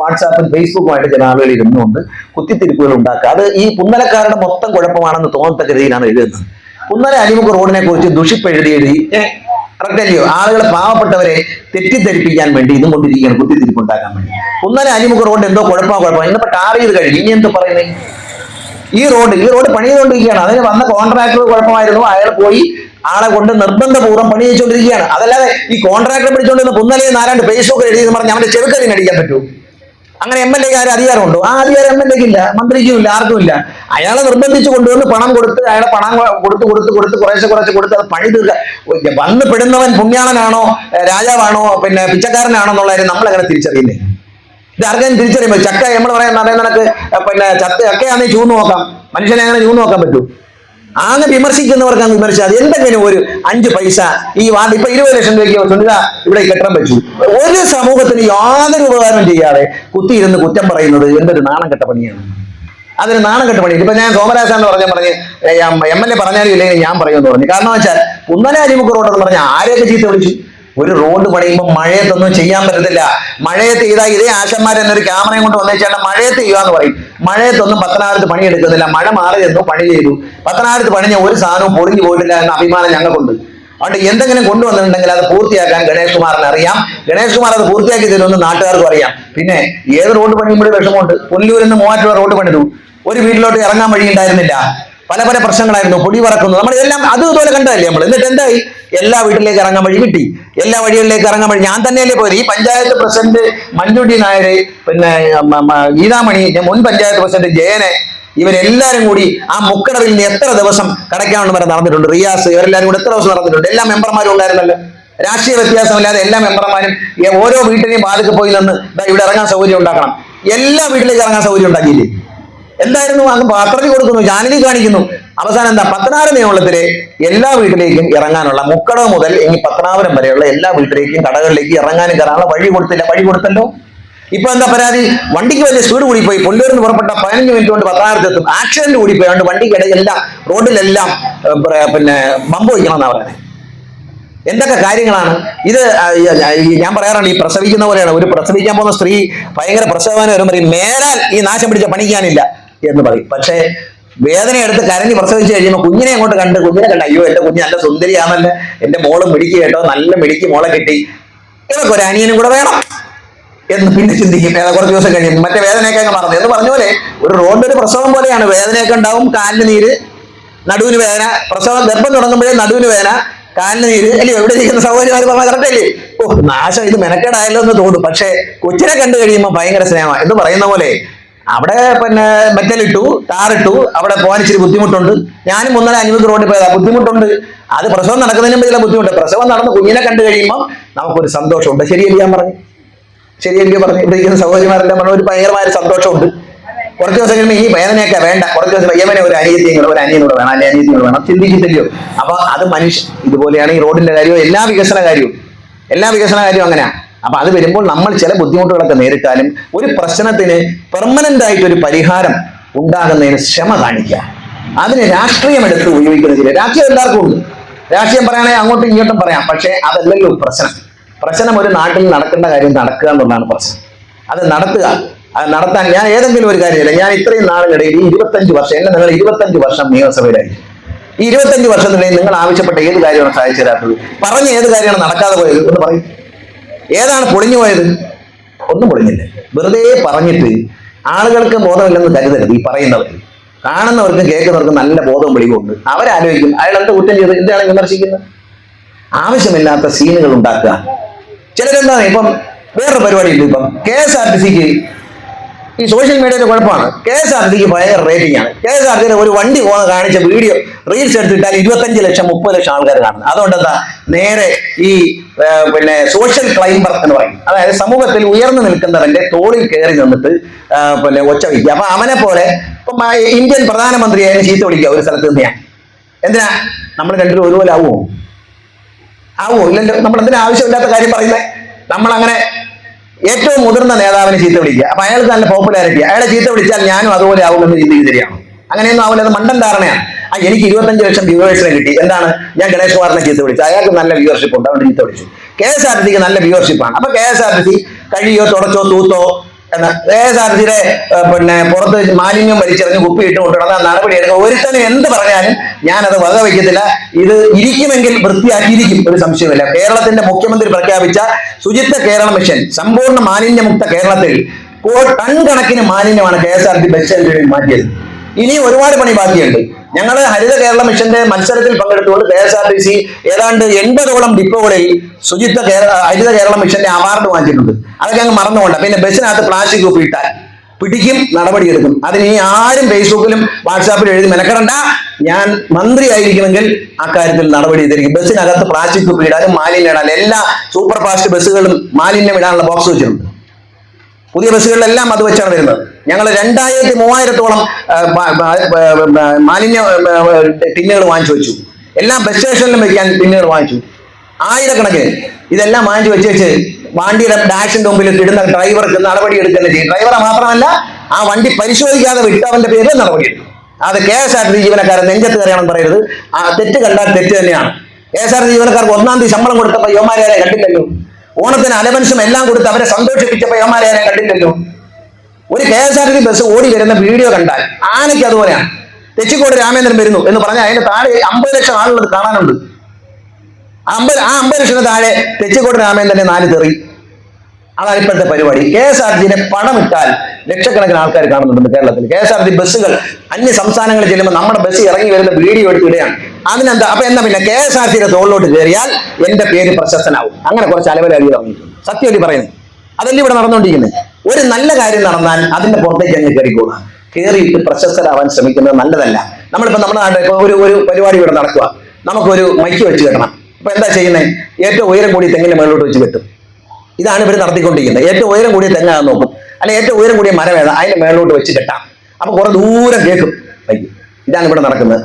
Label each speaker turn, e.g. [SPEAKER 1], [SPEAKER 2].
[SPEAKER 1] വാട്സാപ്പും ഫേസ്ബുക്കുമായിട്ട് ചില ആളുകൾ ഇരുന്നുകൊണ്ട് കുത്തിത്തിരിപ്പുകൾ ഉണ്ടാക്കുക. അത് ഈ പുന്നലക്കാരുടെ മൊത്തം കുഴപ്പമാണെന്ന് തോന്നത്തക്ക രീതിയിലാണ് എഴുതുന്നത്. പുന്നല അരിമുഖ റോഡിനെ കുറിച്ച് ദുഷിപ്പെഴുതി എഴുതി കറക്റ്റല്ലയോ ആളുകളെ പാവപ്പെട്ടവരെ തെറ്റിദ്ധരിപ്പിക്കാൻ വേണ്ടി ഇതും കൊണ്ടിരിക്കുകയാണ് കുത്തിത്തിരിപ്പ് ഉണ്ടാക്കാൻ വേണ്ടി. പുന്നല അരിമുഖ റോഡ് എന്തോ കുഴപ്പമോ കുഴപ്പമോ. ഇന്നിപ്പോ ടാർ ചെയ്ത് കഴിഞ്ഞു. ഇനി എന്തോ പറയുന്നത് ഈ റോഡ് ഈ റോഡ് പണി ചെയ്തുകൊണ്ടിരിക്കുകയാണ്. അതിന് വന്ന കോൺട്രാക്ടർ കുഴപ്പമായിരുന്നു. അയാൾ പോയി ആളെ കൊണ്ട് നിർബന്ധപൂർവം പണി ചെയ്തുകൊണ്ടിരിക്കുകയാണ്. അതല്ലാതെ ഈ കോൺട്രാക്ടർ പിടിച്ചുകൊണ്ടിരുന്ന പുന്നലയിൽ നാരാണ്ട് ഫേസ്ബുക്ക് എഴുതി പറഞ്ഞ് അവന്റെ ചെറുക്കലിന് അടിക്കാൻ പറ്റൂ അങ്ങനെ എം എൽ എക്ക് അധികാരമുണ്ടോ? ആ അധികാരം എം എൽ എക്ക് ഇല്ല മന്ത്രിക്കും ഇല്ല ആർക്കും ഇല്ല അയാളെ നിർബന്ധിച്ച് കൊണ്ടുവന്ന് പണം കൊടുത്ത് അയാളെ പണം കൊടുത്ത് കൊടുത്ത് കൊടുത്ത് കുറേശ്ശെ കുറച്ച് കൊടുത്ത് അത് പണി തീർക്കുക വന്ന് പെടുന്നവൻ പുണ്യാളനാണോ രാജാവാണോ പിന്നെ പിച്ചക്കാരനാണോ എന്നുള്ള കാര്യം നമ്മൾ അങ്ങനെ തിരിച്ചറിയുന്നേ ഇത് ആർക്കും തിരിച്ചറിയുമ്പോൾ ചക്ക നമ്മൾ പറയാൻ അറിയാൻ നിനക്ക് പിന്നെ ചത്ത ചക്കയാണെങ്കിൽ ചൂന്ന് നോക്കാം. മനുഷ്യനെ അങ്ങനെ ചൂന്ന് നോക്കാൻ പറ്റൂ. ആകെ വിമർശിക്കുന്നവർക്ക് അങ്ങ് വിമർശിച്ചാൽ എന്തെങ്കിലും ഒരു അഞ്ച് പൈസ ഈ വാർഡ് ഇപ്പൊ ഇരുപത് ലക്ഷം രൂപയ്ക്ക് സുനിത ഇവിടെ കെട്ടാൻ പറ്റൂ ഒരു സമൂഹത്തിന് യാതൊരു ഉപകാരം ചെയ്യാതെ കുത്തിയിരുന്ന് കുറ്റം പറയുന്നത് എന്തൊരു നാണം കെട്ട പണിയാണ്. അതൊരു നാണം കെട്ട പണി ഇപ്പൊ ഞാൻ സോമരാജാന്ന് പറഞ്ഞ പറഞ്ഞ് എം എൽ എ പറഞ്ഞാലും ഇല്ലെങ്കിൽ ഞാൻ പറയുമെന്ന് പറഞ്ഞു. കാരണം വെച്ചാൽ കുന്നല അരിമുഖ റോഡ് എന്ന് പറഞ്ഞാൽ ആരെയൊക്കെ ചീത്ത വിളിച്ചു? ഒരു റോഡ് പണിയുമ്പോൾ മഴയത്തൊന്നും ചെയ്യാൻ പറ്റത്തില്ല. മഴയത്ത് ചെയ്താൽ ഇതേ ആശന്മാർ എന്നൊരു ക്യാമറയും കൊണ്ട് വന്നേച്ചാൽ മഴയത്ത് ചെയ്യുക എന്ന് പറയും. മഴയത്തൊന്നും പണി എടുക്കുന്നില്ല മഴ മാറി എന്നു പണി ചെയ്തു. പത്തനാപുരത്ത് പണിഞ്ഞ ഒരു സാധനവും പൊളിഞ്ഞു പോയിട്ടില്ല എന്ന അഭിമാനം ഞങ്ങൾക്കുണ്ട്. അതുകൊണ്ട് എന്തെങ്കിലും കൊണ്ടുവന്നിട്ടുണ്ടെങ്കിൽ അത് പൂർത്തിയാക്കാൻ ഗണേഷ് കുമാറിന് അറിയാം. ഗണേഷ് കുമാർ അത് പൂർത്തിയാക്കി തരുമെന്ന് നാട്ടുകാർക്കും അറിയാം. പിന്നെ ഏത് റോഡ് പണിയുമ്പോഴും വിഷമമുണ്ട്. പുല്ലൂരിൽ നിന്ന് മൂവാറ്റുപുഴ റോഡ് പണിതു. ഒരു വീട്ടിലോട്ട് ഇറങ്ങാൻ വഴി ഉണ്ടായിരുന്നില്ല പല പല പ്രശ്നങ്ങളായിരുന്നു പൊടി പറക്കുന്നു നമ്മൾ ഇതെല്ലാം അതുപോലെ കണ്ടതല്ലേ നമ്മൾ? എന്നിട്ട് എന്തായി? എല്ലാ വീട്ടിലേക്ക് ഇറങ്ങാൻ വഴി കിട്ടി. എല്ലാ വഴികളിലേക്ക് ഇറങ്ങാൻ വഴി. ഞാൻ തന്നെയല്ലേ പോയത്. ഈ പഞ്ചായത്ത് പ്രസിഡന്റ് മഞ്ജുടി നായർ പിന്നെ ഗീതാമണി മുൻ പഞ്ചായത്ത് പ്രസിഡന്റ് ജയനെ ഇവരെല്ലാരും കൂടി ആ മുക്കടവിൽ നിന്ന് എത്ര ദിവസം കടയ്ക്കാണ്ട് വരെ നടന്നിട്ടുണ്ട്. റിയാസ് ഇവരെല്ലാരും കൂടി എത്ര ദിവസം നടന്നിട്ടുണ്ട്. എല്ലാ മെമ്പർമാരും ഉണ്ടായിരുന്നല്ലോ. രാഷ്ട്രീയ വ്യത്യാസമില്ലാതെ എല്ലാ മെമ്പർമാരും ഓരോ വീട്ടിലെയും വാതിക്ക് പോയി നിന്ന് ഇവിടെ ഇറങ്ങാൻ സൗകര്യം ഉണ്ടാക്കണം. എല്ലാ വീട്ടിലേക്ക് ഇറങ്ങാൻ സൗകര്യം ഉണ്ടാക്കിയില്ലേ? എന്തായിരുന്നു? അങ്ങ് പത്രത്തിൽ കൊടുക്കുന്നു ചാനലിൽ കാണിക്കുന്നു. അവസാനം എന്താ? പത്തനാപുരം നിയമത്തിലെ എല്ലാ വീട്ടിലേക്കും ഇറങ്ങാനുള്ള മുക്കടവ് മുതൽ ഇനി പത്തനാപുരം വരെയുള്ള എല്ലാ വീട്ടിലേക്കും കടകളിലേക്ക് ഇറങ്ങാനും കയറാനുള്ള വഴി കൊടുത്തില്ല. വഴി കൊടുത്തല്ലോ. ഇപ്പൊ എന്താ പരാതി? വണ്ടിക്ക് വലിയ സ്പീഡ് കൂടി പോയി നിന്ന് പുറപ്പെട്ട പതിനഞ്ച് മിനിറ്റ് കൊണ്ട് പത്തനാപുരത്ത് എത്തും ആക്സിഡന്റ് കൂടി പോയി അതുകൊണ്ട് വണ്ടിക്കിടയിലെല്ലാം റോഡിലെല്ലാം പിന്നെ ബമ്പ് വയ്ക്കണം എന്നാ പറയുന്നത് എന്തൊക്കെ കാര്യങ്ങളാണ്? ഇത് ഞാൻ പറയാറുണ്ട് ഈ പ്രസവിക്കുന്ന പോലെയാണ്. ഒരു പ്രസവിക്കാൻ പോകുന്ന സ്ത്രീ ഭയങ്കര പ്രസവനം വരുമ്പോൾ മേലാൽ ഈ നാശം പിടിച്ച പണിക്കാനില്ല എന്ന് പറയും. പക്ഷേ വേദന എടുത്ത് കരഞ്ഞ് പ്രസവിച്ച് കഴിയുമ്പോൾ കുഞ്ഞിനെ അങ്ങോട്ട് കണ്ട് കുഞ്ഞിനെ കണ്ട് അയ്യോ എന്റെ കുഞ്ഞ് നല്ല സുന്ദരിയാണല്ലോ. എന്റെ മോൾ മിടിക്ക് കേട്ടോ. നല്ല മിടിക്ക് മോളെ കിട്ടി. ഇവർക്ക് ഒരു അനിയനും കൂടെ വേണം. എന്ന് പിന്നെ ചിന്തിക്കും. കുറച്ച് ദിവസം കഴിയും മറ്റേ വേദനയൊക്കെ അങ്ങ് മറന്നു. എന്ന് പറഞ്ഞ പോലെ ഒരു റോഡിന്റെ ഒരു പ്രസവം പോലെയാണ് വേദനയൊക്കെ ഉണ്ടാവും. കാലിന് നീര് നടുവിന് വേദന. പ്രസവം ഗർഭം തുടങ്ങുമ്പോഴേ നടുവിന് വേദന കാലിന് നീര്. അല്ലയോ എവിടെ ഇരിക്കുന്ന സൗകര്യം പറഞ്ഞാൽ കറക്റ്റ് അല്ലേ? ഓ നാശം ഇത് മെനക്കേടായല്ലോ എന്ന് തോന്നും. പക്ഷേ കൊച്ചിനെ കണ്ടു കഴിയുമ്പോൾ ഭയങ്കര സ്നേഹമാണ് എന്ന് പറയുന്ന പോലെ അവിടെ പിന്നെ മെറ്റലിട്ടു ടാറിട്ടു അവിടെ പോകാൻ ഇച്ചിരി ബുദ്ധിമുട്ടുണ്ട്. ഞാനും മുന്നേ അഞ്ഞൂറ് റോഡിൽ പോയതാ. ബുദ്ധിമുട്ടുണ്ട്. അത് പ്രസവം നടക്കുന്നതിന് ചില ബുദ്ധിമുട്ട്. പ്രസവം നടന്ന് കുഞ്ഞിനെ കണ്ടു കഴിയുമ്പോൾ നമുക്കൊരു സന്തോഷമുണ്ട്. ശരിയല്ലേ ഞാൻ പറഞ്ഞു. ശരിയല്ലേ പറഞ്ഞു. ഇവിടെ ഇരിക്കുന്ന സഹോദരിമാരെല്ലാം പറഞ്ഞ ഒരു ഭയങ്കരമായ സന്തോഷമുണ്ട്. കുറച്ച് ദിവസം കഴിയുമ്പോൾ ഈ വേദനയൊക്കെ വേണ്ട. കുറച്ച് ദിവസം യമനെ ഒരു അനിയത്തിയും കൂടെ ഒരു അനിയനോട് വേണം. അല്ലെ അനിയത്തിയും കൂടെ വേണം. ചിന്തിച്ചിട്ടില്ലയോ? അപ്പൊ അത് മനുഷ്യ ഇതുപോലെയാണ് ഈ റോഡിന്റെ കാര്യവും. എല്ലാ വികസന കാര്യവും. എല്ലാ വികസന കാര്യവും അങ്ങനെയാ. അപ്പൊ അത് വരുമ്പോൾ നമ്മൾ ചില ബുദ്ധിമുട്ടുകളൊക്കെ നേരിട്ടാലും ഒരു പ്രശ്നത്തിന് പെർമനന്റ് ആയിട്ട് ഒരു പരിഹാരം ഉണ്ടാകുന്നതിന് ക്ഷമ കാണിക്കുക. അതിന് രാഷ്ട്രീയം എടുത്ത് ഉപയോഗിക്കുന്ന ചില രാഷ്ട്രീയം എല്ലാവർക്കും ഉണ്ട്. രാഷ്ട്രീയം പറയുകയാണെങ്കിൽ അങ്ങോട്ടും ഇങ്ങോട്ടും പറയാം. പക്ഷേ അതല്ലല്ലോ പ്രശ്നം. പ്രശ്നം ഒരു നാട്ടിൽ നടക്കേണ്ട കാര്യം നടക്കുക എന്നുള്ളതാണ് പ്രശ്നം. അത് നടത്തുക. അത് നടത്താൻ ഞാൻ ഏതെങ്കിലും ഒരു കാര്യമില്ല. ഞാൻ ഇത്രയും നാളിനിടയിൽ ഇരുപത്തഞ്ച് വർഷം എന്നെ നിങ്ങൾ ഇരുപത്തഞ്ച് വർഷം നിയമസഭയിലായി. ഈ ഇരുപത്തഞ്ച് വർഷത്തിനിടയിൽ നിങ്ങൾ ആവശ്യപ്പെട്ട ഏത് കാര്യമാണ് സാധിച്ചു തരാത്തത് പറഞ്ഞ ഏത് കാര്യമാണ് നടക്കാതെ പോയത്? എന്ന് പറയും. ഏതാണ് പൊളിഞ്ഞു പോയത്? ഒന്നും പൊളിഞ്ഞില്ല. വെറുതെ പറഞ്ഞിട്ട് ആളുകൾക്ക് ബോധമില്ലെന്ന് കരുതരുത് ഈ പറയുന്നവർ കാണുന്നവർക്കും കേൾക്കുന്നവർക്കും നല്ല ബോധവും പിടികൊണ്ട് അവരാലോചിക്കും അയാൾ എന്ത് കുറ്റം ചെയ്ത്? എന്താണ് വിമർശിക്കുന്നത്? ആവശ്യമില്ലാത്ത സീനുകൾ ഉണ്ടാക്കുക. ചിലരെന്താണ് ഇപ്പം വേറൊരു പരിപാടിയുണ്ട് ഇപ്പം. കെ എസ് ആർ ടി സിക്ക് ഈ സോഷ്യൽ മീഡിയയുടെ കുഴപ്പമാണ്. കെ എസ് ആർ ടിക്ക് ഭയങ്കര റേറ്റിംഗ് ആണ്. കെ എസ് ആർ ടിയുടെ ഒരു വണ്ടി പോകുന്ന കാണിച്ച വീഡിയോ റീൽസ് എടുത്തിട്ടാൽ ഇരുപത്തഞ്ച് ലക്ഷം മുപ്പത് ലക്ഷം ആൾക്കാർ കാണുന്നത്. അതുകൊണ്ട് എന്താ? നേരെ ഈ പിന്നെ സോഷ്യൽ ക്ലൈംബർ എന്ന് പറയും. അതായത് സമൂഹത്തിൽ ഉയർന്നു നിൽക്കുന്നവന്റെ തോളിൽ കയറി നിന്നിട്ട് പിന്നെ ഒച്ച വയ്ക്കുക അപ്പൊ അവനെ പോലെ ഇപ്പം ഇന്ത്യൻ പ്രധാനമന്ത്രിയെ ചീത്ത വിളിക്കുക ഒരു സ്ഥലത്ത് നിന്ന് ഞാൻ. എന്തിനാ? നമ്മൾ രണ്ടുപേരും ഒരുപോലെ ആവുമോ? ആവുമോ? ഇല്ലല്ലോ. നമ്മൾ എന്തിനാ ആവശ്യമില്ലാത്ത കാര്യം പറയുന്നത് നമ്മൾ അങ്ങനെ ഏറ്റവും മുതിർന്ന നേതാവിനെ ചീത്ത വിളിക്കുക. അപ്പൊ അയാൾക്ക് നല്ല പോപ്പുലാരിറ്റി അയാളെ ചീത്ത വിളിച്ചാൽ ഞാനും അതുപോലെ ആവുമെന്ന് ചിന്തിക്ക് ശരിയാണ്? അങ്ങനെയൊന്നും ആവില്ല. അത് മണ്ടൻ ധാരണയാണ്. ആ എനിക്ക് ഇരുപത്തഞ്ച് ലക്ഷം വ്യൂവേഴ്സിനെ കിട്ടി. എന്താണ്? ഞാൻ ഗണേഷ് കുമാറിനെ ചീത്ത വിളിച്ചു. അയാൾക്ക് നല്ല വ്യൂവർഷിപ്പ് ഉണ്ട്. അതുകൊണ്ട് ചീത്ത വിളിച്ചു. കെ എസ് ആർ ടിക്ക് നല്ല വ്യൂവർഷിപ്പാണ് അപ്പൊ K S R T C കഴിയോ തുടച്ചോ തൂത്തോ ടിയുടെ പിന്നെ പുറത്ത് മാലിന്യം വലിച്ചെറിഞ്ഞ് കുപ്പിയിട്ട് കൊണ്ടുവന്ന നടപടി എടുക്കുക ഒരുത്തനും എന്ത് പറഞ്ഞാലും ഞാനത് വകവയ്ക്കത്തില്ല ഇത് ഇരിക്കുമെങ്കിൽ വൃത്തിയാക്കിയിരിക്കും ഒരു സംശയമില്ല കേരളത്തിന്റെ മുഖ്യമന്ത്രി പ്രഖ്യാപിച്ച ശുചിത്വ കേരള മിഷൻ സമ്പൂർണ മാലിന്യമുക്ത കേരളത്തിൽ ടൺ കണക്കിന് മാലിന്യമാണ് K S R T bus സ്റ്റാൻഡിൽ മാറ്റിയത്. ഇനി ഒരുപാട് പണി ബാക്കിയുണ്ട്. ഞങ്ങൾ ഹരിത കേരള മിഷന്റെ മത്സരത്തിൽ പങ്കെടുത്തുകൊണ്ട് K S R T C ഏതാണ്ട് എൺപതോളം ഡിപ്പോകളിൽ ശുചിത്വ കേരള ഹരിത കേരള മിഷന്റെ അവാർഡ് വാങ്ങിച്ചിട്ടുണ്ട്. അതൊക്കെ അങ്ങ് മറന്നുകൊണ്ട് പിന്നെ ബസ്സിനകത്ത് പ്ലാസ്റ്റിക് കുപ്പി ഇട്ടാൽ പിടിക്കും നടപടിയെടുക്കും അതിന് ഇനി ആരും ഫേസ്ബുക്കിലും വാട്സാപ്പിലും എഴുതി മെനക്കെടണ്ട. ഞാൻ മന്ത്രി ആയിരിക്കുമെങ്കിൽ അക്കാര്യത്തിൽ നടപടി ചെയ്തിരിക്കും ബസ്സിനകത്ത് പ്ലാസ്റ്റിക് ഇടാനും മാലിന്യം ഇടാനും എല്ലാ സൂപ്പർ ഫാസ്റ്റ് ബസ്സുകളും മാലിന്യം ഇടാനുള്ള ബോക്സ് വെച്ചിട്ടുണ്ട്. പുതിയ ബസ്സുകളിലെല്ലാം അത് വെച്ചാണ് വരുന്നത്. ഞങ്ങൾ രണ്ടായിരത്തി മൂവായിരത്തോളം മാലിന്യ ടിന്നുകൾ വാങ്ങിച്ചു വെച്ചു. എല്ലാ ബസ് സ്റ്റേഷനിലും വെക്കാൻ ടിന്നുകൾ വാങ്ങിച്ചു. ആയിരക്കണക്കിന്. ഇതെല്ലാം വാങ്ങിച്ചു വെച്ച് വെച്ച് വണ്ടിയുടെ ഡാഷിന്റെ മുമ്പിൽ ഇടുന്ന ഡ്രൈവർക്ക് നടപടി എടുക്കുന്ന ചെയ്യും ഡ്രൈവറെ മാത്രമല്ല ആ വണ്ടി പരിശോധിക്കാതെ വിട്ടവന്റെ പേരിൽ നടപടി എടുക്കും അത് കെ എസ് ആർ ടി ജീവനക്കാരൻ നെഞ്ചത്ത് കയറിയാണെന്ന് പറയരുത്. ആ തെറ്റ് കണ്ടാൽ തെറ്റ് തന്നെയാണ്. കെ എസ് ആർ ടി ജീവനക്കാർക്ക് ഒന്നാം തീയതി ശമ്പളം കൊടുത്തപ്പോൾ യുവമാരെ കണ്ടില്ലല്ലോ. ഓണത്തിന് അലവൻസും എല്ലാം കൊടുത്ത് അവരെ സന്തോഷിപ്പിച്ചപ്പോൾ ഞാൻ കണ്ടില്ലല്ലോ. ഒരു K S R T bus ഓടി വരുന്ന വീഡിയോ കണ്ടാൽ ആനയ്ക്ക് അതുപോലെയാണ്. തെച്ചിക്കോട് രാമേന്ദ്രൻ വരുന്നു എന്ന് പറഞ്ഞാൽ അതിന്റെ താഴെ അമ്പത് ലക്ഷം ആളുകൾ കാണാനുണ്ട്. അമ്പത് ആ അമ്പത് ലക്ഷത്തിന് താഴെ തെച്ചിക്കോട് രാമേന്ദ്രനെ നാല് തെറി. അതാണ് ഇപ്പോഴത്തെ പരിപാടി. കെ എസ് ആർ ടിയുടെ പണമിട്ടാൽ ലക്ഷക്കണക്കിന് ആൾക്കാർ കാണുന്നുണ്ട് കേരളത്തിൽ. കെ എസ് ആർ ടി ബസ്സുകൾ അന്യ സംസ്ഥാനങ്ങളിൽ ചെല്ലുമ്പോൾ നമ്മുടെ ബസ് ഇറങ്ങി വരുന്ന വീഡിയോ എടുത്തിടുകയാണ് അതിനെന്താ? അപ്പൊ എന്നാ പിന്നെ കെ എസ് ആർ ടിയുടെ തോളിലോട്ട് കയറിയാൽ എന്റെ പേര് പ്രശസ്തനാവും. അങ്ങനെ കുറച്ച് അലവലാളി ഇറങ്ങിയിട്ടുണ്ട്. സത്യമല്ലി പറയുന്നു അതല്ലേ ഇവിടെ നടന്നുകൊണ്ടിരിക്കുന്നത്? ഒരു നല്ല കാര്യം നടന്നാൽ അതിന്റെ പുറത്തേക്ക് അങ്ങ് കയറിക്കോളാം കയറിയിട്ട് പ്രശസ്തരാവാൻ ശ്രമിക്കുന്നത് നല്ലതല്ല. നമ്മളിപ്പോ നമ്മുടെ നാട്ടിൽ ഒരു ഒരു പരിപാടി ഇവിടെ നടക്കുക നമുക്കൊരു മൈക്ക് വെച്ച് കെട്ടണം. അപ്പൊ എന്താ ചെയ്യുന്നത്? ഏറ്റവും ഉയരം കൂടി തെങ്ങിന്റെ മുകളിലോട്ട് വെച്ച് കെട്ടും. ഇതാണ് ഇവർ നടത്തിക്കൊണ്ടിരിക്കുന്നത്. ഏറ്റവും ഉയരം കൂടിയ തെങ്ങാന്ന് നോക്കും. അല്ലെ ഏറ്റവും ഉയരം കൂടിയ മരം അതിന്റെ മേളിലോട്ട് വെച്ച് കെട്ടാം. അപ്പൊ കുറെ ദൂരം കേൾക്കും. ഇതാണ് ഇവിടെ നടക്കുന്നത്.